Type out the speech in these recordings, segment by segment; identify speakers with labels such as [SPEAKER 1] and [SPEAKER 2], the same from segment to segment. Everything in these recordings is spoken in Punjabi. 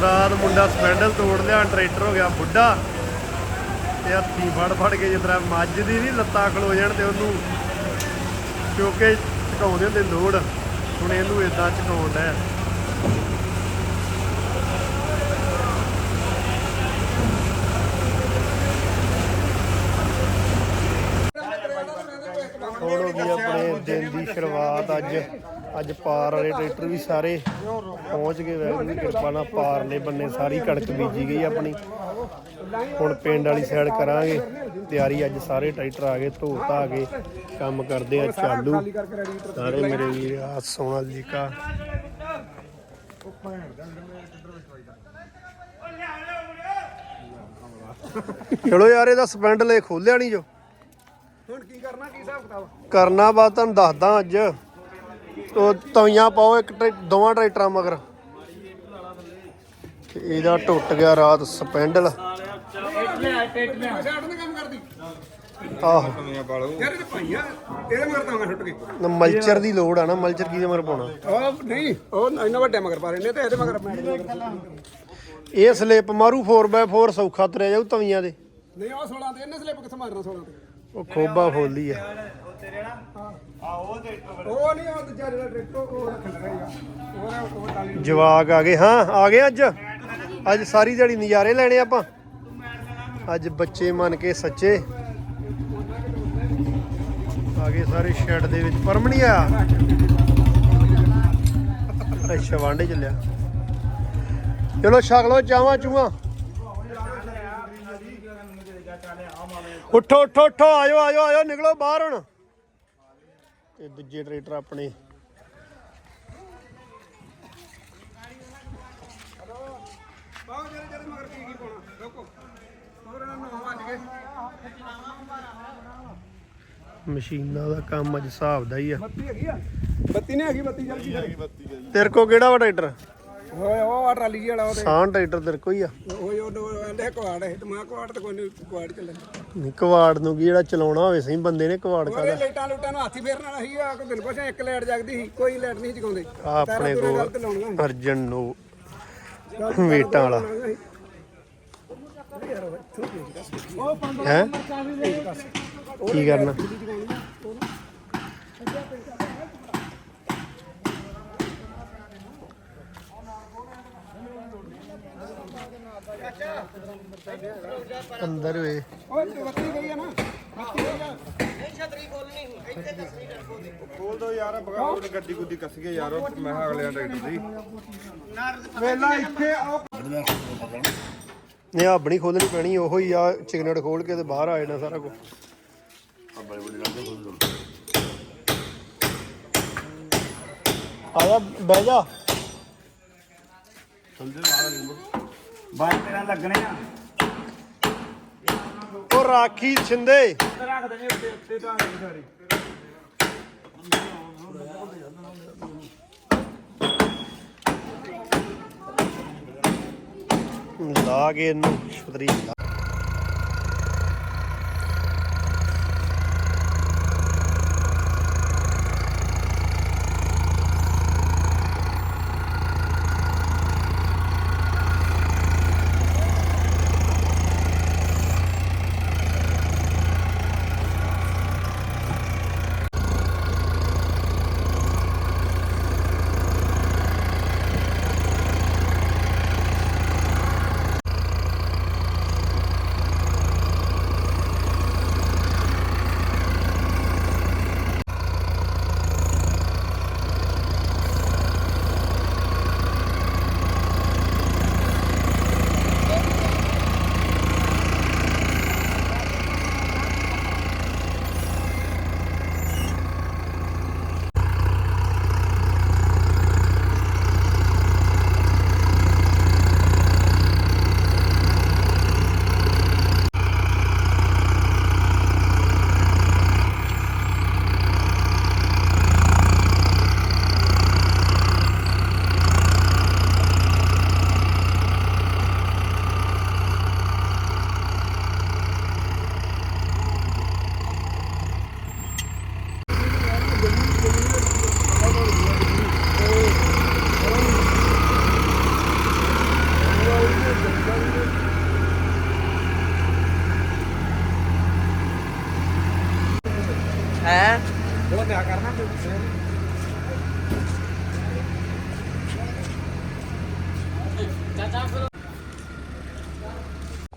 [SPEAKER 1] ਰਾਤ ਮੁੰਡਾ ਸਪੈਂਡਲ ਤੋੜ ਲਿਆ ਟਰੈਕਟਰ ਹੋ ਗਿਆ ਬੁੱਢਾ। ਤੇ ਹੱਥੀ ਫੜ ਫੜ ਕੇ ਜਿਸ ਤਰ੍ਹਾਂ ਮੱਝ ਦੀ ਨਹੀਂ, ਲੱਤਾਂ ਖਲੋ ਜਾਣ ਤੇ ਉਹਨੂੰ ਚੋਕੇ ਝਕਾਉਂਦੇ ਹੁੰਦੇ ਲੋੜ। ਹੁਣ ਇਹਨੂੰ ਇਦਾਂ ਝਕਾਉਣ ਡਿਆ ਹੁਣ ਹੋ ਗਈ ਆਪਣੇ ਦਿਨ ਦੀ ਸ਼ੁਰੂਆਤ ਅੱਜ। ਅੱਜ ਪਾਰ ਵਾਲੇ ਟਰੈਕਟਰ ਵੀ ਸਾਰੇ ਪਹੁੰਚ ਗਏ। ਵੈਗਰੂ ਦੀ ਕਿਰਪਾ ਨਾਲ ਪਾਰਲੇ ਬੰਨੇ ਸਾਰੀ ਕਣਕ ਬੀਜੀ ਗਈ ਆਪਣੀ। ਹੁਣ ਪਿੰਡ ਵਾਲੀ ਸਾਈਡ ਕਰਾਂਗੇ। ਤਿਆਰੀ ਅੱਜ ਸਾਰੇ ਟਰੈਕਟਰ ਆ ਗਏ ਧੋ ਧਾ ਕੇ ਕੰਮ ਕਰਦੇ ਆ ਚਾਲੂ। ਸਾਰੇ ਮੇਰੇ ਵੀਰ ਆ ਸੋਨਾਲੀਕਾ ਚਲੋ ਯਾਰ, ਇਹਦਾ ਸਪੈਂਡ ਲੈ ਖੋਲਿਆ ਨਹੀਂ ਜੋ।
[SPEAKER 2] ਹੁਣ ਕੀ ਕਰਨਾ ਕੀ ਹਿਸਾਬ ਕਿਤਾਬ?
[SPEAKER 1] ਕਰਨਾ ਬਾ ਤੁਹਾਨੂੰ ਦੱਸਦਾ ਅੱਜ। ਉਹ ਤਵੀਆਂ ਪਾਓ ਇੱਕ ਟਰੈ- ਦੋਵਾਂ ਟਰੈਕਟਰਾਂ ਮਗਰ। ਤੇ ਇਹਦਾ ਟੁੱਟ ਗਿਆ ਰਾਤ ਸਪੈਂਡਲ।
[SPEAKER 2] ਛੱਡ ਨਾ ਕੰਮ ਕਰਦੀ।
[SPEAKER 1] ਆਹੋ।
[SPEAKER 2] ਯਾਰ ਇਹ ਭਾਈਆ ਇਹਦੇ ਮਗਰ ਤਾਂ ਮੈਂ ਛੁੱਟ ਗਈ।
[SPEAKER 1] ਨਾ ਮਲਚਰ ਦੀ ਲੋੜ ਆ ਨਾ ਮਲਚਰ ਕਿਹਦੇ ਮਗਰ ਪਾਉਣਾ?
[SPEAKER 2] ਉਹ ਨਹੀਂ ਉਹ ਇੰਨਾ ਵੱਡਾ ਮਗਰ ਪਾ ਰਹੇ ਨੇ ਤੇ ਇਹਦੇ ਮਗਰ ਮੈਂ
[SPEAKER 1] ਇਹ ਸਲਿੱਪ ਮਾਰੂ 4x4 ਸੌਖਾ ਤੁਰਿਆ ਜਾਊ ਤਵੀਆਂ ਦੇ।
[SPEAKER 2] ਨਹੀਂ ਉਹ 16 ਤੇ ਇਹਨੇ ਸਲਿੱਪ ਕਿੱਥੇ ਮਾਰਨਾ 16 ਤੇ?
[SPEAKER 1] ਉਹ ਖੋਬਾ ਫੋਲੀ ਆ।
[SPEAKER 2] ਉਹ ਨਹੀਂ ਉਹ ਦੂਜਾ ਜਿਹੜਾ ਟਰੈਕਟਰ ਉਹ ਰੱਖਣ ਰਹੇਗਾ ਉਹ ਉਹ ਟਾਲੀ
[SPEAKER 1] ਜਵਾਕ ਆ ਗਏ। ਹਾਂ ਆ ਗਏ ਅੱਜ? ਅੱਜ ਸਾਰੀ ਦਿਹਾੜੀ ਨਜ਼ਾਰੇ ਲੈਣੇ ਆਪਾਂ। ਅੱਜ ਬੱਚੇ ਮੰਨ ਕੇ ਸੱਚੇ। ਆ ਗਏ ਸਾਰੇ ਸ਼ੈੱਡ ਦੇ ਵਿੱਚ। ਪਰਮ ਨਹੀਂ ਆਇਆ? ਅੱਛਾ ਵਾਂਡੇ ਚੱਲਿਆ। ਚਲੋ ਛਕ ਲਓ ਚਾਵਾਂ ਚੂਆਂ ਉੱਠੋ ਉੱਠੋ ਉੱਠੋ ਆਜੋ ਆਜੋ ਆਜੋ ਨਿਕਲੋ ਬਾਹਰ ਹੁਣ। ਤੇ ਦੂਜੇ ਟਰੈਕਟਰ ਆਪਣੇ। ਮਸ਼ੀਨਾਂ ਦਾ ਕੰਮ ਅੱਜ ਹਿਸਾਬ ਦਾ ਹੀ ਆ।
[SPEAKER 2] ਬੱਤੀ ਹੈਗੀ ਆ? ਬੱਤੀ ਨਹੀਂ ਹੈਗੀ ਬੱਤੀ ਹੈਗੀ
[SPEAKER 1] ਤੇਰੇ ਕੋ ਕਿਹੜਾ ਵਾ ਟਰੈਕਟਰ?
[SPEAKER 2] ਓਏ ਉਹ ਟਰਾਲੀ ਵਾਲਾ ਉਹਦੇ।
[SPEAKER 1] ਸਾਂ ਟਰੈਕਟਰ ਤੇਰੇ ਕੋ ਹੀ ਆ।
[SPEAKER 2] ਓਏ ਉਹ ਕਹਿੰਦੇ ਕੁਆੜ ਹੈ ਤੇ ਮੈਂ ਕੁਆੜ ਤੇ ਕੋਈ ਨਹੀਂ ਕੁਆੜ ਚੱਲੇ।
[SPEAKER 1] ਨਹੀਂ ਕਵਾੜ ਨੂੰ ਕੀ ਜਿਹੜਾ ਚਲਾਉਣਾ ਹੋਵੇ ਸਹੀ ਬੰਦੇ ਨੇ ਕਵਾੜ
[SPEAKER 2] ਉਹਦੇ
[SPEAKER 1] ਕਾਦਾ
[SPEAKER 2] ਲਾਈਟਾਂ ਲੂਟਾਂ ਨੂੰ ਹਾਥੀ ਫੇਰਨ ਵਾਲਾ ਸੀ ਆ ਕੋਈ ਪੁੱਛਿਆ ਇੱਕ ਲਾਈਟ ਜਗਦੀ ਸੀ ਕੋਈ ਲਾਈਟ ਨਹੀਂ ਜਗਾਉਂਦੇ।
[SPEAKER 1] ਆਪਣੇ
[SPEAKER 2] ਤਾਰਾਂ ਤੂਰਾਂ ਗਲਤ
[SPEAKER 1] ਕੋਲ
[SPEAKER 2] ਲਾਉਣੀਆਂ
[SPEAKER 1] ਅਰਜਨ ਨੂੰ ਵੇਟਾਂ ਵਾਲਾ। ਹੈ? ਕੀ ਕਰਨਾ? ਅੰਦਰ ਵੇ।
[SPEAKER 2] ਓਏ ਬੱਤੀ ਗਈ ਆ ਨਾ। ਬੱਤੀ ਗਈ ਆ
[SPEAKER 3] ਖੋਲ ਦੋ ਯਾਰ ਬਗਾ ਗੱਡੀ ਗੁੱਡੀ ਕੱਸ ਗਈ ਯਾਰ ਉਹ ਮੈਂ ਅਗਲੇ ਟਰੈਕਟਰ ਦੀ
[SPEAKER 2] ਵੇਲਾ ਇੱਥੇ ਆਓ
[SPEAKER 1] ਨੇ ਆਪਣੀ ਖੋਲਣੀ ਪੈਣੀ ਉਹੋ ਹੀ ਆ ਚਿਕਨਟ ਖੋਲ ਕੇ ਤੇ ਬਾਹਰ ਆ ਜਾਣਾ ਸਾਰਾ ਕੁਝ ਆਇਆ ਬਹਿ ਜਾ।
[SPEAKER 4] ਬਾਈ ਤੇਰਾ ਲੱਗਣੇ ਆ।
[SPEAKER 1] ਉਹ ਰਾਖੀ ਛਿੰਦੇ।
[SPEAKER 4] ਰੱਖ ਦੇਣੇ ਉੱਤੇ ਉੱਤੇ ਤਾਂ ਸਾਰੇ।
[SPEAKER 1] ਲਾ ਕੇ ਇਹਨੂੰ ਛਤਰੀ ਲਾ।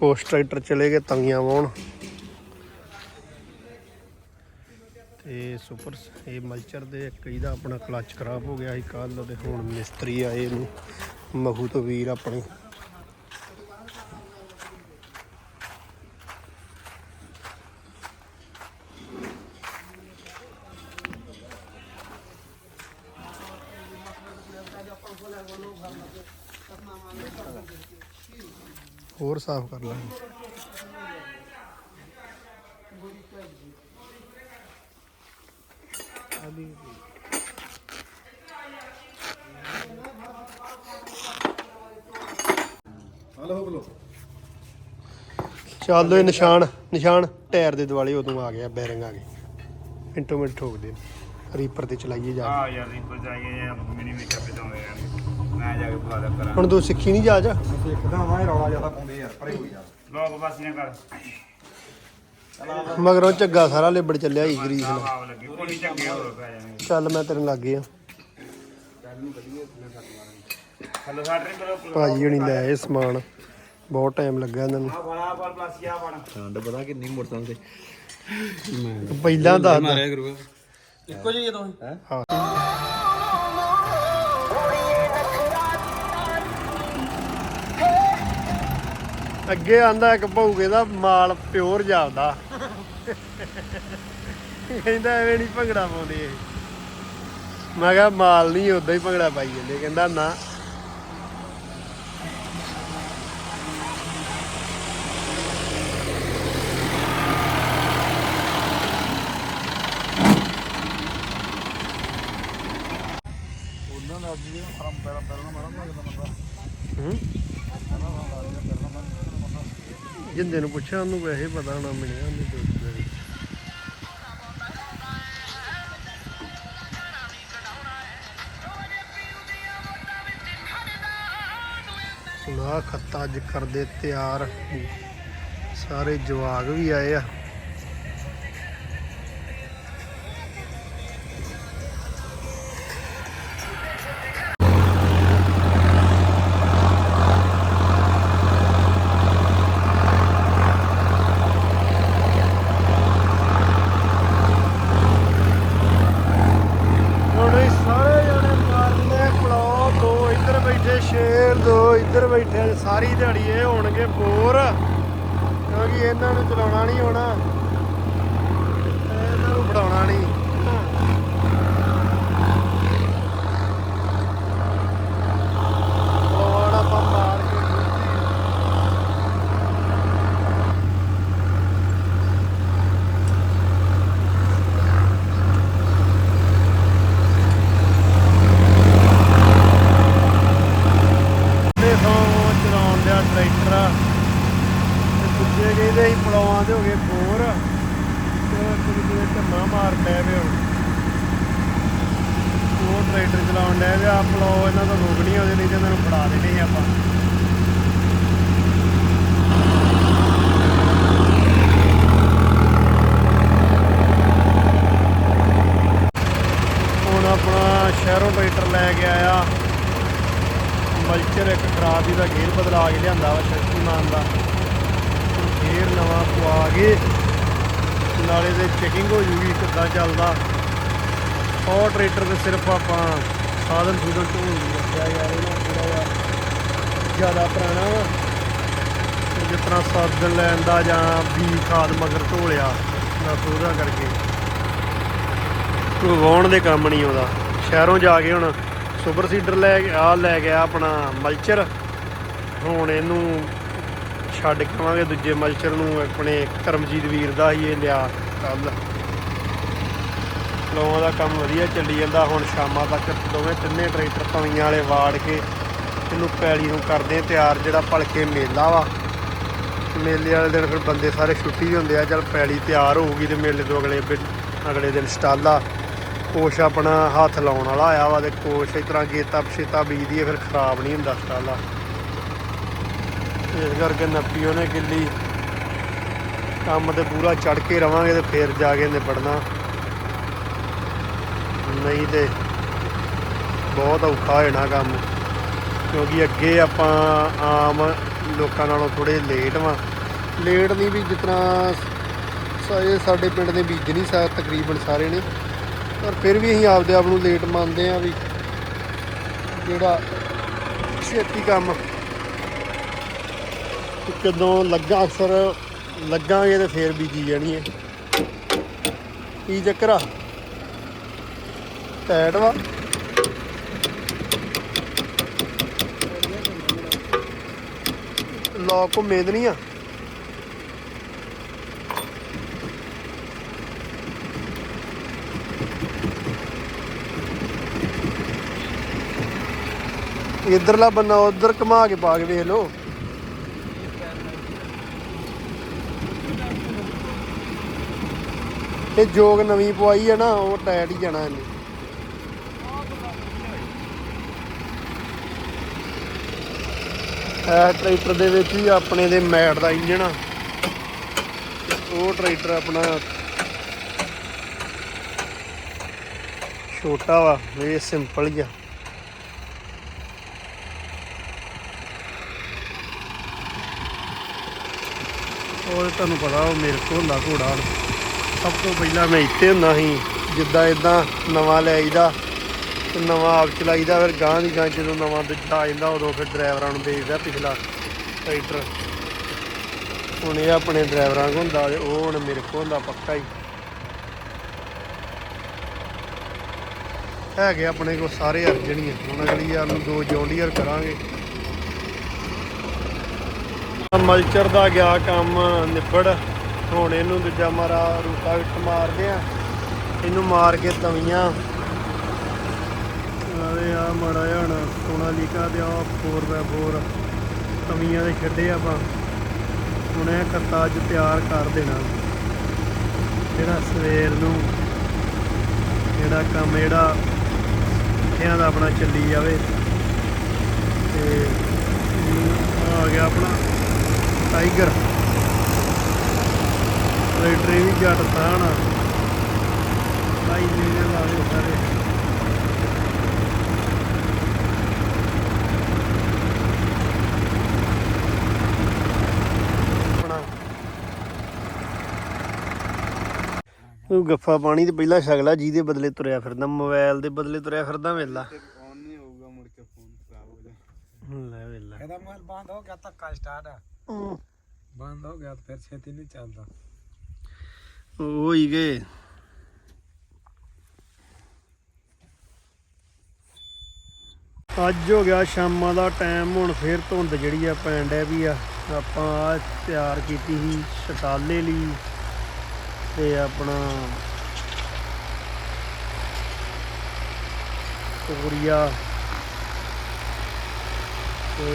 [SPEAKER 1] ਕੋਸ ਟਰੈਕਟਰ ਚਲੇ ਗਏ, ਤੰਗੀਆਂ ਵਾਉਣ ਤੇ ਸੁਪਰ ਇਹ ਮਲਚਰ ਦੇ ਇੱਕ ਇਹਦਾ ਆਪਣਾ ਕਲਚ ਖਰਾਬ ਹੋ ਗਿਆ ਸੀ ਕੱਲ ਤੇ ਹੁਣ ਮਿਸਤਰੀ ਆਏ ਇਹਨੂੰ ਮਹੂ ਤੋਂ ਵੀਰ ਆਪਣੇ। ਹੋਰ ਸਾਫ਼ ਕਰ ਲਾਂਗੇ। ਚੱਲ ਇਹ ਨਿਸ਼ਾਨ ਨਿਸ਼ਾਨ ਟਾਇਰ ਦੇ ਦੁਆਲੇ ਉਦੋਂ ਆ ਗਿਆ, ਬੈਰਿੰਗ ਆ ਗਈ। ਮਿੰਟੋ ਮਿੰਟ ਠੋਕ ਦੇ। ਰੀਪਰ ਤੇ ਚਲਾਈਏ ਜਾ
[SPEAKER 4] ਆ ਯਾਰ ਰੀਪਰ ਜਾਈਏ ਮਿਨੀ ਮੇਕਅਪ ਮੈਂ ਜਾ ਕੇ ਬੁਲਾ ਦਿਆ ਕਰਾਂ।
[SPEAKER 1] ਹੁਣ ਤੂੰ ਸਿੱਖੀ ਨਹੀਂ ਜਾ ਜਾ।
[SPEAKER 3] ਦੇਖਦਾ ਵਾਂ ਇਹ ਰੌਲਾ ਜ਼ਿਆਦਾ ਪਾਉਂਦੇ ਯਾਰ ਪਰੇ ਹੋ ਯਾਰ
[SPEAKER 4] ਲੋਕ ਬਸ ਨਾ ਕਰ।
[SPEAKER 1] ਮਗਰੋਂ ਝੱਗਾ ਸਾਰਾ ਲਿਬੜ ਚੱਲਿਆ ਹੀ ਗਰੀਸ ਨਾਲ
[SPEAKER 4] ਆਪ ਲੱਗੀ ਕੋਈ ਚੰਗੇ ਹੋਰ ਪੈ ਜਾਣਗੇ
[SPEAKER 1] ਚੱਲ ਮੈਂ ਤੇਰੇ ਲੱਗੇ ਆ।
[SPEAKER 4] ਸਾਡੇ
[SPEAKER 1] ਭਾਜੀ ਹਣੀ ਲੈ ਆਏ ਸਮਾਨ। ਬਹੁਤ ਟਾਈਮ ਲੱਗਾ ਇਹਨਾਂ ਨੂੰ।
[SPEAKER 4] ਆ ਬਣਾ ਪਰ ਪਲਸੀਆ ਬਣ
[SPEAKER 3] ਠੰਡ ਪਤਾ ਕਿੰਨੀ ਮੋਟਰਸਾਈਕਲ ਤੇ।
[SPEAKER 1] ਪਹਿਲਾਂ ਦੱਸ
[SPEAKER 3] ਕਰੂਗਾ।
[SPEAKER 2] ਇੱਕੋ ਜਿਹੀ ਜਦੋਂ
[SPEAKER 1] ਹਾਂ। ਅੱਗੇ ਆਂਦਾ ਇੱਕ ਭੌਗੇ ਦਾ ਮਾਲ ਪਿਓਰ ਜਾਪਦਾ। ਕਹਿੰਦਾ ਐਵੇਂ ਨਹੀਂ ਭੰਗੜਾ ਪਾਉਂਦੇ ਇਹ। ਮੈਂ ਕਿਹਾ, ਮਾਲ ਨਹੀਂ ਉਦਾਂ ਹੀ ਭੰਗੜਾ ਪਾਈ ਜਾਂਦੇ। ਕਹਿੰਦਾ, ਨਾ ਹੂੰ ਜਿੰਦੇ ਨੂੰ ਪੁੱਛਿਆ, ਉਹਨੂੰ ਵੈਸੇ ਪਤਾ ਹੋਣਾ, ਮਿਲਿਆ ਉਹਨੂੰ ਦੋਸਤ ਦੇ ਵਿੱਚ ਸੁਣਾ ਖੱਤਾ ਅੱਜ ਕਰਦੇ ਤਿਆਰ। ਸਾਰੇ ਜਵਾਗ ਵੀ ਆਏ ਆ। ਇਹਨਾਂ ਨੂੰ ਚਲਾਉਣਾ ਨਹੀਂ ਆਉਣਾ ਇਹਨਾਂ ਨੂੰ ਫੜਾਉਣਾ ਨਹੀਂ ਪਲੋਣ ਆਪਾਂ ਮਾਰ ਕੇ ਦੇਖੋ ਚਲਾਉਣ ਦਿਆ ਟਰੈਕਟਰ ਤੇ ਦੂਜੇ ਕਹਿੰਦੇ ਸੀ ਪਲੌਆਂ ਦੇ ਹੋ ਗਏ ਬੋਰ ਤੇ ਉਹ ਇੱਕ ਦੂਜੇ ਦੇ ਢੰਮਾ ਮਾਰ ਪੈ ਵੇ ਹੁਣ ਉਹ ਟਰੈਕਟਰ ਚਲਾਉਣ ਡਿਆ ਵੀ ਆ ਪਲੌ ਇਹਨਾਂ ਤੋਂ ਰੋਕ ਨਹੀਂ ਆਉਂਦੇ, ਨਹੀਂ ਤੇ ਇਹਨਾਂ ਨੂੰ ਫੜਾ ਦੇਣੇ ਆਪਾਂ। ਹੁਣ ਆਪਣਾ ਸ਼ਹਿਰੋਂ ਟਰੈਕਟਰ ਲੈ ਕੇ ਆਇਆ। ਮਲਚਰ ਇੱਕ ਖਰਾਬ ਹੀ ਦਾ ਗੇਅਰ ਬਦਲਾ ਕੇ ਲਿਆਂਦਾ ਵਾ ਸ਼ਕਤੀਮਾਨ ਦਾ। ਹੁਣ ਗੇਅਰ ਨਵਾਂ ਪਵਾ ਕੇ ਨਾਲੇ ਦੇ ਚੈਕਿੰਗ ਹੋ ਜੂਗੀ ਕਿੱਦਾਂ ਚੱਲਦਾ। ਉਹ ਟਰੈਕਟਰ ਤੇ ਸਿਰਫ ਆਪਾਂ ਸਾਧਨ ਸੂਧਨ ਢੋਣ ਨੂੰ ਰੱਖਿਆ ਯਾਰ ਇਹਨਾਂ ਥੋੜਾ ਜਿਹਾ ਜ਼ਿਆਦਾ ਪੁਰਾਣਾ ਵਾ। ਜਿਸ ਤਰ੍ਹਾਂ ਸਾਧਨ ਲੈਣ ਦਾ ਜਾਂ ਵੀ ਖਾਦ ਮਗਰ ਢੋਲਿਆ ਨਾ ਉਹਦਾ ਕਰਕੇ। ਕੋਈ ਵਾਉਣ ਦੇ ਕੰਮ ਨਹੀਂ ਆਉਂਦਾ। ਸ਼ਹਿਰੋਂ ਜਾ ਕੇ ਹੁਣ ਸੁਪਰ ਸੀਡਰ ਲੈ ਕੇ ਆ ਲੈ ਗਿਆ ਆਪਣਾ ਮਲਚਰ। ਹੁਣ ਇਹਨੂੰ ਛੱਡ ਕੇ ਆਵਾਂਗੇ ਦੂਜੇ ਮਲਚਰ ਨੂੰ ਆਪਣੇ ਕਰਮਜੀਤ ਵੀਰ ਦਾ ਹੀ ਇਹ ਲਿਆ ਕੱਲ ਲੋਆਂ ਦਾ ਕੰਮ ਵਧੀਆ ਚੱਲੀ ਜਾਂਦਾ। ਹੁਣ ਸ਼ਾਮਾਂ ਤੱਕ ਦੋਵੇਂ ਤਿੰਨੇ ਟਰੈਕਟਰ ਤਵੀਆਂ ਵਾਲੇ ਵਾੜ ਕੇ ਇਹਨੂੰ ਪੈਲੀ ਨੂੰ ਕਰਦੇ ਤਿਆਰ, ਜਿਹੜਾ ਭਲਕੇ ਮੇਲਾ ਵਾ। ਮੇਲੇ ਵਾਲੇ ਦਿਨ ਫਿਰ ਬੰਦੇ ਸਾਰੇ ਛੁੱਟੀ ਹੁੰਦੇ ਆ, ਚਲ ਪੈਲੀ ਤਿਆਰ ਹੋਊਗੀ ਤੇ ਮੇਲੇ ਤੋਂ ਅਗਲੇ ਦਿਨ- ਅਗਲੇ ਦਿਨ ਸਟਾਲਾ। ਕੋਸ਼ ਆਪਣਾ ਹੱਥ ਲਾਉਣ ਵਾਲਾ ਆਇਆ ਵਾ ਤੇ ਕੋਸ਼ ਇਸ ਤਰ੍ਹਾਂ ਗੇਤਾ ਪਛੇਤਾ ਬੀਜਦੀ ਹੈ ਫਿਰ ਖਰਾਬ ਨਹੀਂ ਹੁੰਦਾ ਸਟਾਲਾ। ਇਸ ਕਰਕੇ ਨੱਪੀ ਉਹਨੇ ਕਿੱਲੀ ਕੰਮ ਤੇ ਪੂਰਾ ਚੜ ਕੇ ਰਵਾਂਗੇ ਤੇ ਫਿਰ ਜਾ ਕੇ ਨਿਬੜਨਾ। ਨਹੀਂ ਤੇ ਬਹੁਤ ਔਖਾ ਹੋਣਾ ਕੰਮ। ਕਿਉਂਕਿ ਅੱਗੇ ਆਪਾਂ ਆਮ ਲੋਕਾਂ ਨਾਲੋਂ ਥੋੜੇ ਲੇਟ ਵਾਂ। ਲੇਟ ਨਹੀਂ ਵੀ ਜਿਸ ਤਰ੍ਹਾਂ ਸਾਰੇ ਸਾਡੇ ਪਿੰਡ ਦੇ ਬੀਜ ਨਹੀਂ ਸਾ, ਤਕਰੀਬਨ ਸਾਰੇ ਨੇ। ਪਰ ਫਿਰ ਵੀ ਅਸੀਂ ਆਪਦੇ ਆਪ ਨੂੰ ਲੇਟ ਮੰਨਦੇ ਆ ਵੀ ਜਿਹੜਾ ਛੇਤੀ ਕੰਮ ਤੇ ਕਦੋਂ ਲੱਗਾ ਅਕਸਰ, ਲੱਗਾਂਗੇ ਤੇ ਫੇਰ ਬੀਜੀ ਜਾਣੀ ਹੈ। ਕੀ ਚੱਕਰ ਆ? ਟੈਟ ਵਾ। ਲੋਕ ਉਮੀਦ ਨਹੀਂ ਆ। ਇਧਰਲਾ ਬੰਨਾ ਉਧਰ ਘੁਮਾ ਕੇ ਪਾ ਕੇ ਵੇਖ ਲਓ। ਇਹ ਜੋਗ ਨਵੀਂ ਪਵਾਈ ਹੈ ਨਾ, ਉਹ ਟਾਇਟ ਹੀ ਜਾਣਾ ਇਹਨੇ। ਇਹ ਟਰੈਕਟਰ ਦੇ ਵਿੱਚ ਹੀ ਆਪਣੇ ਦੇ ਮੈਟ ਦਾ ਇੰਜਣ ਆ। ਉਹ ਟਰੈਕਟਰ ਆਪਣਾ ਛੋਟਾ ਵਾ, ਇਹ ਸਿੰਪਲ ਜਿਹਾ ਉਹ ਤੁਹਾਨੂੰ ਪਤਾ ਉਹ ਮੇਰੇ ਕੋਲ ਹੁੰਦਾ ਘੋੜਾ ਸਭ ਤੋਂ ਪਹਿਲਾਂ ਮੈਂ ਇੱਥੇ ਹੁੰਦਾ ਸੀ ਜਿੱਦਾਂ ਇਦਾਂ ਨਵਾਂ ਲੈ ਆਈਦਾ। ਤੇ ਨਵਾਂ ਆਪ ਚਲਾਈਦਾ, ਫਿਰ ਗਾਂ ਦੀ ਗਾਂ ਜਦੋਂ ਨਵਾਂ ਦੂਜਾ ਆ ਜਾਂਦਾ, ਉਦੋਂ ਫਿਰ ਡਰਾਈਵਰਾਂ ਨੂੰ ਦੇਈਦਾ ਪਿਛਲਾ ਟਰੈਕਟਰ। ਹੁਣ ਇਹ ਆਪਣੇ ਡਰਾਈਵਰਾਂ ਕੋਲ ਹੁੰਦਾ ਤੇ ਉਹ ਹੁਣ ਮੇਰੇ ਕੋਲ ਹੁੰਦਾ ਪੱਕਾ ਹੀ। ਹੈਗੇ ਆਪਣੇ ਕੋਲ ਸਾਰੇ ਅਰਜਨ ਹੁਣ ਅਗਲੀ ਵਾਰ ਨੂੰ ਦੋ ਜੌਂਡੀਅਰ ਕਰਾਂਗੇ। ਮਲਚਰ ਦਾ ਗਿਆ ਕੰਮ ਨਿਬੜ। ਹੁਣ ਇਹਨੂੰ ਦੂਜਾ ਮਾਰਾ ਰੂਟਾ ਵਿੱਚ ਮਾਰਦੇ ਆ। ਇਹਨੂੰ ਮਾਰ ਕੇ ਤਵੀਆਂ ਆਵੇ ਆ, ਮਾੜਾ ਜਿਹਾ ਸੋਨਾ ਲੀਕਾ ਤੇ ਆ 4x4 ਕਮੀਆਂ ਦੇ ਛੱਡੇ ਆਪਾਂ। ਹੁਣ ਇਹ ਕਰਤਾਜ ਤਿਆਰ ਕਰ ਦੇਣਾ। ਜਿਹੜਾ ਸਵੇਰ ਨੂੰ ਜਿਹੜਾ ਕੰਮ, ਜਿਹੜਾ ਇੱਥਿਆਂ ਦਾ ਆਪਣਾ ਚੱਲੀ ਜਾਵੇ। ਤੇ ਆ ਗਿਆ ਆਪਣਾ ਟਾਈਗਰ। ਟਰੈਕਟਰ ਵੀ ਜੱਟ ਸਾਣਾ ਲਾਈ ਨੇ ਲਾਵੇ ਸਾਰੇ ਆਪਣਾ ਉਹ ਗੱਫਾ ਪਾਣੀ ਤੇ ਪਹਿਲਾਂ ਛਗਲਾ ਜਿਹਦੇ ਬਦਲੇ ਤੁਰਿਆ ਫਿਰਦਾ ਮੋਬਾਈਲ ਦੇ ਬਦਲੇ ਤੁਰਿਆ ਫਿਰਦਾ ਵੇਲਾ।
[SPEAKER 3] ਆਨ ਨਹੀਂ ਹੋਊਗਾ ਮੁੜ ਕੇ ਫੋਨ ਖਰਾਬ ਹੋ ਜਾ।
[SPEAKER 1] ਲੈ ਵੇਲਾ।
[SPEAKER 2] ਇਹਦਾ ਮੋਬਾਈਲ ਬੰਦ ਹੋ ਗਿਆ ਧੱਕਾ ਸਟਾਰਟ ਆ।
[SPEAKER 1] ਹਮ,
[SPEAKER 2] ਬੰਦ ਹੋ ਗਿਆ ਤੇ ਫਿਰ ਛੇਤੀ ਨਹੀਂ ਚੱਲਦਾ।
[SPEAKER 1] ਉਹ ਹੀ ਗਏ। ਅੱਜ ਹੋ ਗਿਆ ਸ਼ਾਮਾਂ ਦਾ ਟਾਈਮ ਹੁਣ ਫੇਰ ਧੁੰਦ ਜਿਹੜੀ ਆ ਪੈਣ ਡੈ ਵੀ ਆ। ਆਪਾਂ ਆ ਤਿਆਰ ਕੀਤੀ ਸੀ ਸ਼ਟਾਲੇ ਲਈ। ਤੇ ਆਪਣਾ ਤੋਰੀਆ ਤੇ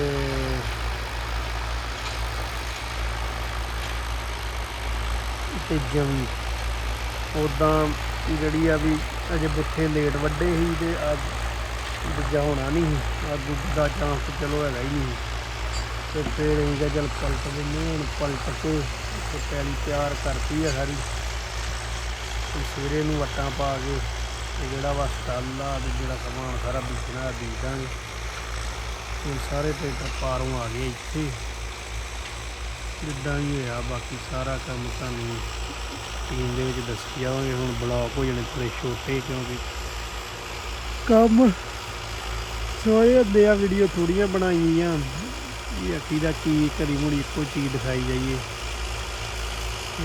[SPEAKER 1] ਤੇ ਜਵੀ। ਉਦਾਂ ਜਿਹੜੀ ਆ ਵੀ ਅਜੇ ਬੁੱਥੇ ਲੇਟ ਵੱਡੇ ਸੀ ਤੇ ਅੱਜ ਦੂਜਾ ਹੋਣਾ ਨਹੀਂ ਸੀ। ਅੱਜ ਦਾ ਚਾਂਸ ਚਲੋ ਹੈਗਾ ਹੀ ਨਹੀਂ। ਤੇ ਫਿਰ ਅਸੀਂ ਕਿਹਾ ਚੱਲ ਪਲਟ ਦਿੰਦੇ ਹੁਣ ਪਲਟ ਕੇ ਤੇ ਪੈਲੀ ਤਿਆਰ ਕਰਤੀ ਆ ਸਾਰੀ। ਤੇ ਸਵੇਰੇ ਨੂੰ ਵਟਾਂ ਪਾ ਕੇ ਤੇ ਜਿਹੜਾ ਵਾ ਸਟਾਲਾ ਤੇ ਜਿਹੜਾ ਸਮਾਨ ਸਾਰਾ ਬੀਜਣਾ ਬੀਜ ਦਾਂਗੇ ਹੁਣ ਸਾਰੇ ਟਰੈਕਟਰ ਪਾਰੋਂ ਆ ਗਏ ਇੱਥੇ। ਜਿੱਦਾਂ ਹੀ ਹੋਇਆ, ਬਾਕੀ ਸਾਰਾ ਕੰਮ ਤੁਹਾਨੂੰ ਟੀਮ ਦੇ ਵਿੱਚ ਦੱਸੀ ਜਾਵਾਂਗੇ ਹੁਣ ਬਲੌਕ ਹੋ ਜਾਣੇ ਥੋੜੇ ਛੋਟੇ, ਕਿਉਂਕਿ ਕੰਮ ਸੋਏ ਹੁੰਦੇ ਆ ਵੀਡੀਓ ਥੋੜੀਆਂ ਬਣਾਈਆਂ। ਇਹ ਅਖੀ ਦਾ ਕੀ ਕਦੀ ਮੁੜੀ ਇੱਕੋ ਚੀਜ਼ ਦਿਖਾਈ ਜਾਈਏ।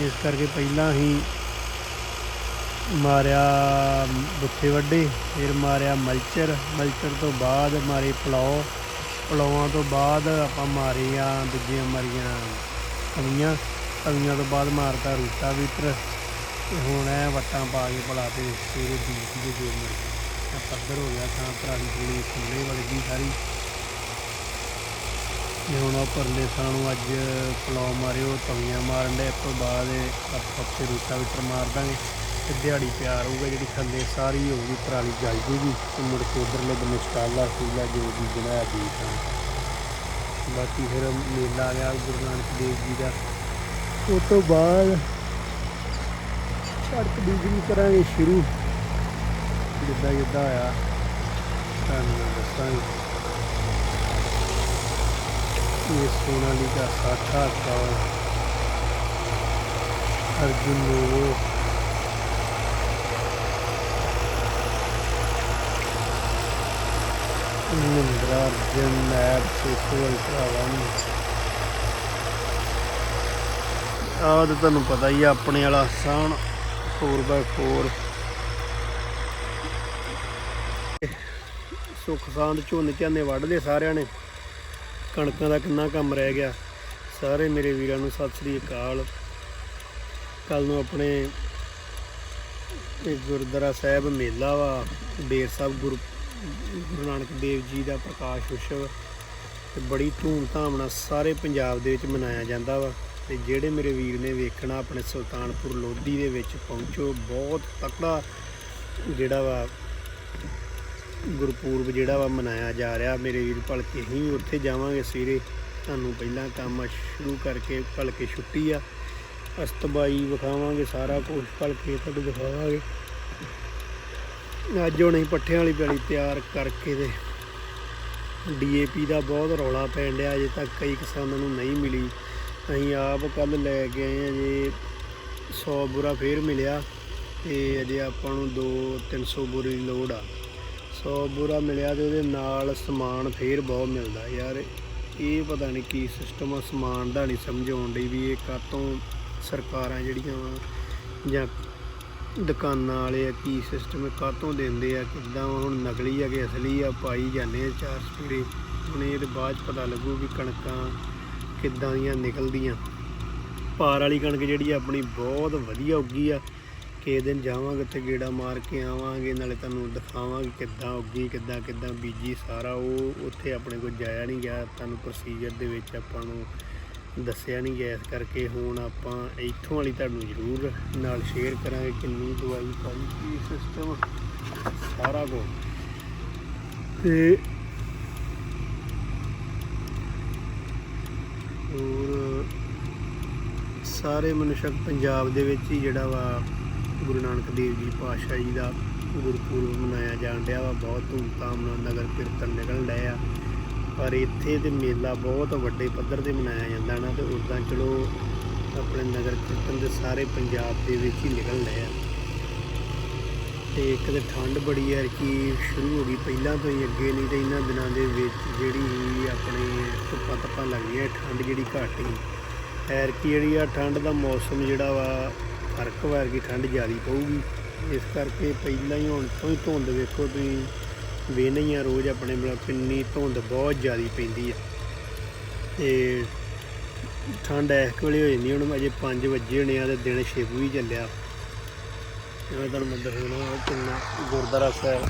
[SPEAKER 1] ਇਸ ਕਰਕੇ ਪਹਿਲਾਂ ਹੀ ਮਾਰਿਆ ਬੁੱਥੇ ਵੱਡੇ ਫਿਰ ਮਾਰਿਆ ਮਲਚਰ। ਮਲਚਰ ਤੋਂ ਬਾਅਦ ਮਾਰੇ ਪਲਾਓ। ਪਲਾਵਾਂ ਤੋਂ ਬਾਅਦ ਆਪਾਂ ਮਾਰੇ ਆ ਦੂਜੀਆਂ ਮਾਰੀਆਂ ਤਵੀਆਂ। ਤਵੀਆਂ ਤੋਂ ਬਾਅਦ ਮਾਰਤਾ ਰੂਟਾ ਵੀਟਰ। ਤੇ ਹੁਣ ਐ ਵਟਾਂ ਪਾ ਕੇ ਭਲਾ ਤੇ ਸਵੇਰੇ ਬੀਜ ਦੇ ਦੇ ਮੁੜ ਕੇ ਪੱਧਰ ਹੋ ਗਿਆ ਥਾਂ ਪਰਾਲੀ ਪੂਰੀ ਖੁੱਲੇ ਗਈ ਸਾਰੀ। ਤੇ ਹੁਣ ਉਹ ਪਰਲੇ ਸਾਨੂੰ ਨੂੰ ਅੱਜ ਪਲਾਉ ਮਾਰਿਓ, ਤਵੀਆਂ ਮਾਰਨ ਦੇ ਇਸ ਤੋਂ ਬਾਅਦ ਆਪਾਂ ਤੇ ਰੂਟਾ ਵੀਟਰ ਮਾਰ ਦਾਂਗੇ। ਤੇ ਦਿਹਾੜੀ ਪਿਆਰ ਹੋਊਗਾ, ਜਿਹੜੀ ਥੱਲੇ ਸਾਰੀ ਹੋ ਗਈ ਪਰਾਲੀ ਜਲ ਜੂਗੀ ਤੇ ਮੁੜ ਕੇ ਉਧਰਲੇ ਬੰਨੇ ਸਟਾਲਾ ਸੂਲਾ ਜੋ ਵੀ ਬਣਾਇਆ ਦੀਪਾਂ ਬਾਕੀ ਫਿਰ ਮੇਲਾ ਆ ਗਿਆ, ਗੁਰੂ ਨਾਨਕ ਦੇਵ ਜੀ ਦਾ। ਉਸ ਤੋਂ ਬਾਅਦ ਸੜਕ ਬਿਜਲੀ ਕਰਾਂਗੇ ਸ਼ੁਰੂ। ਜਿੱਦਾਂ ਜਿੱਦਾਂ ਆਇਆ ਤੁਹਾਨੂੰ ਦੱਸਾਂਗੇ। ਇਹ ਸੋਨਾਲੀ ਦਾ ਸਾਥਾ ਕੌਣ ਅਰਜੁਨ ਨੂੰ ਮਹਿੰਦਰਾ ਜਿਮ ਮੈਪ ਸੇਕੋਲ ਭਰਾਵਾਂ ਆਹ ਤਾਂ ਤੁਹਾਨੂੰ ਪਤਾ ਹੀ ਆ, ਆਪਣੇ ਵਾਲਾ ਸਾਣ 4x4 ਸੁੱਖ ਸਾਂਦ ਝੋਨੇ ਝਾਨੇ ਵੱਢ ਲਏ ਸਾਰਿਆਂ ਨੇ। ਕਣਕਾਂ ਦਾ ਕਿੰਨਾ ਕੰਮ ਰਹਿ ਗਿਆ। ਸਾਰੇ ਮੇਰੇ ਵੀਰਾਂ ਨੂੰ ਸਤਿ ਸ੍ਰੀ ਅਕਾਲ। ਕੱਲ ਨੂੰ ਆਪਣੇ ਗੁਰਦੁਆਰਾ ਸਾਹਿਬ ਮੇਲਾ ਵਾ ਬੇਰ ਸਾਹਿਬ ਗੁਰੂ ਗੁਰੂ ਨਾਨਕ ਦੇਵ ਜੀ ਦਾ ਪ੍ਰਕਾਸ਼ ਉਤਸਵ ਤੇ ਬੜੀ ਧੂਮ-ਧਾਮ ਨਾਲ ਸਾਰੇ ਪੰਜਾਬ ਦੇ ਵਿੱਚ ਮਨਾਇਆ ਜਾਂਦਾ ਵਾ ਤੇ ਜਿਹੜੇ ਮੇਰੇ ਵੀਰ ਨੇ ਵੇਖਣਾ ਆਪਣੇ ਸੁਲਤਾਨਪੁਰ ਲੋਧੀ ਦੇ ਵਿੱਚ ਪਹੁੰਚੋ, ਬਹੁਤ ਤਕੜਾ ਜਿਹੜਾ ਵਾ ਗੁਰਪੂਰਬ ਜਿਹੜਾ ਵਾ ਮਨਾਇਆ ਜਾ ਰਿਹਾ। ਮੇਰੇ ਵੀਰ ਭਲਕੇ ਹੀ ਉੱਥੇ ਜਾਵਾਂਗੇ ਸਵੇਰੇ। ਤੁਹਾਨੂੰ ਪਹਿਲਾਂ ਕੰਮ ਸ਼ੁਰੂ ਕਰਕੇ ਭਲਕੇ ਛੁੱਟੀ ਆ। ਅਸਤਬਾਈ ਵਿਖਾਵਾਂਗੇ ਸਾਰਾ ਕੁਝ ਭਲਕੇ ਤੁਹਾਨੂੰ ਦਿਖਾਵਾਂਗੇ। ਅੱਜ ਹੁਣ ਅਸੀਂ ਪੱਠਿਆਂ ਵਾਲੀ ਪੈਲੀ ਤਿਆਰ ਕਰਕੇ ਤੇ ਡੀਏਪੀ ਦਾ ਬਹੁਤ ਰੌਲਾ ਪੈਣ ਡਿਆ, ਅਜੇ ਤੱਕ ਕਈ ਕਿਸਾਨਾਂ ਨੂੰ ਨਹੀਂ ਮਿਲੀ। ਅਸੀਂ ਆਪ ਕੱਲ ਲੈ ਕੇ ਆਏ ਹਾਂ ਜੀ 100 ਬੁਰਾ ਫੇਰ ਮਿਲਿਆ ਤੇ ਅਜੇ ਆਪਾਂ ਨੂੰ 2 300 ਬੁਰੀ ਦੀ ਲੋੜ ਆ। 100 ਬੁਰਾ ਮਿਲਿਆ ਤੇ ਉਹਦੇ ਨਾਲ ਸਮਾਨ ਫੇਰ ਬਹੁਤ ਮਿਲਦਾ ਯਾਰ। ਇਹ ਪਤਾ ਨਹੀਂ ਕੀ ਸਿਸਟਮ ਆ, ਸਮਾਨ ਦਾ ਨਹੀਂ ਸਮਝ ਆਉਣ ਡਈ ਵੀ ਇਹ ਕਾਤੋਂ ਸਰਕਾਰਾਂ ਜਿਹੜੀਆਂ ਵਾ ਜਾਂ ਦੁਕਾਨਾਂ ਵਾਲੇ ਆ, ਕੀ ਸਿਸਟਮ ਕਾਤੋਂ ਦਿੰਦੇ ਆ, ਕਿੱਦਾਂ ਹੁਣ ਨਕਲੀ ਆ ਕਿ ਅਸਲੀ ਆ ਪਾਈ ਜਾਂਦੇ ਆ ਚਾਰ ਸਪੀਰੇ ਹੁਣ ਇਹਦੇ ਬਾਅਦ 'ਚ ਪਤਾ ਲੱਗੂ ਵੀ ਕਣਕਾਂ ਕਿੱਦਾਂ ਦੀਆਂ ਨਿਕਲਦੀਆਂ। ਪਾਰ ਵਾਲੀ ਕਣਕ ਜਿਹੜੀ ਆ ਆਪਣੀ ਬਹੁਤ ਵਧੀਆ ਉੱਗੀ ਆ। ਕਿਸੇ ਦਿਨ ਜਾਵਾਂਗੇ ਉੱਥੇ ਗੇੜਾ ਮਾਰ ਕੇ ਆਵਾਂਗੇ, ਨਾਲੇ ਤੁਹਾਨੂੰ ਦਿਖਾਵਾਂਗੇ ਕਿੱਦਾਂ ਉੱਗੀ ਕਿੱਦਾਂ ਕਿੱਦਾਂ ਬੀਜੀ ਸਾਰਾ। ਉਹ ਉੱਥੇ ਆਪਣੇ ਕੋਲ ਜਾਇਆ ਨਹੀਂ ਗਿਆ। ਤੁਹਾਨੂੰ ਪ੍ਰੋਸੀਜਰ ਦੇ ਵਿੱਚ ਆਪਾਂ ਨੂੰ ਦੱਸਿਆ ਨਹੀਂ ਗਿਆ, ਇਸ ਕਰਕੇ ਹੁਣ ਆਪਾਂ ਇੱਥੋਂ ਵਾਲੀ ਤੁਹਾਨੂੰ ਜ਼ਰੂਰ ਨਾਲ ਸ਼ੇਅਰ ਕਰਾਂਗੇ ਕਿੰਨੀ ਦਵਾਈ ਪਾਈ ਕੀ ਸਿਸਟਮ ਸਾਰਾ ਕੁਝ ਤੇ ਹੋਰ ਸਾਰੇ ਮਨੁਸ਼ਕ ਪੰਜਾਬ ਦੇ ਵਿੱਚ ਹੀ ਜਿਹੜਾ ਵਾ ਗੁਰੂ ਨਾਨਕ ਦੇਵ ਜੀ ਪਾਤਸ਼ਾਹ ਜੀ ਦਾ ਗੁਰਪੁਰਬ ਮਨਾਇਆ ਜਾਣ ਰਿਹਾ ਵਾ। ਬਹੁਤ ਧੂਮਧਾਮ ਨਾਲ ਨਗਰ ਕੀਰਤਨ ਨਿਕਲ ਡਿਆ ਆ। ਪਰ ਇੱਥੇ ਤੇ ਮੇਲਾ ਬਹੁਤ ਵੱਡੇ ਪੱਧਰ ਤੇ ਮਨਾਇਆ ਜਾਂਦਾ ਨਾ, ਤੇ ਉਦਾਂ ਚਲੋ ਆਪਣੇ ਨਗਰ ਕੀਰਤਨ ਦੇ ਸਾਰੇ ਪੰਜਾਬ ਦੇ ਵਿੱਚ ਹੀ ਨਿਕਲ ਆ। ਤੇ ਇੱਕ ਤੇ ਠੰਡ ਬੜੀ ਹੈ ਕਿ ਸ਼ੁਰੂ ਹੋ ਗਈ, ਪਹਿਲਾਂ ਤੋਂ ਹੀ ਅੱਗੇ ਨਹੀਂ, ਤੇ ਇਹਨਾਂ ਦਿਨਾਂ ਦੇ ਵਿੱਚ ਜਿਹੜੀ ਆਪਣੇ ਧੁੱਪਾਂ ਤੱਪਾਂ ਲੱਗਦੀਆਂ ਠੰਡ ਜਿਹੜੀ ਘੱਟ ਹੀ। ਐਰ ਕੀ ਜਿਹੜੀ ਆ ਠੰਡ ਦਾ ਮੌਸਮ ਜਿਹੜਾ ਵਾ, ਫ਼ਰਕ ਕੀ ਠੰਡ ਜ਼ਿਆਦੀ ਪਊਗੀ। ਇਸ ਕਰਕੇ ਪਹਿਲਾਂ ਹੀ ਹੁਣ ਤੋਂ ਹੀ ਧੁੰਦ ਵੇਖੋ ਤੁਸੀਂ। ਵੇਖਦੇ ਹੀ ਆ ਰੋਜ਼ ਆਪਣੇ ਮਤਲਬ ਕਿੰਨੀ ਧੁੰਦ ਬਹੁਤ ਜ਼ਿਆਦੀ ਪੈਂਦੀ ਆ। ਤੇ ਠੰਡ ਇਸ ਵੇਲੇ ਹੋ ਜਾਂਦੀ ਹੁਣ ਅਜੇ 5 ਵਜੇ ਹੋਣੇ ਆ ਤੇ ਦਿਨ ਛਿਪ ਵੀ ਚੱਲਿਆ। ਜਿਵੇਂ ਤੁਹਾਨੂੰ ਮੈਂ ਦੱਸਣਾ ਕਿੰਨਾ ਗੁਰਦੁਆਰਾ ਸਾਹਿਬ।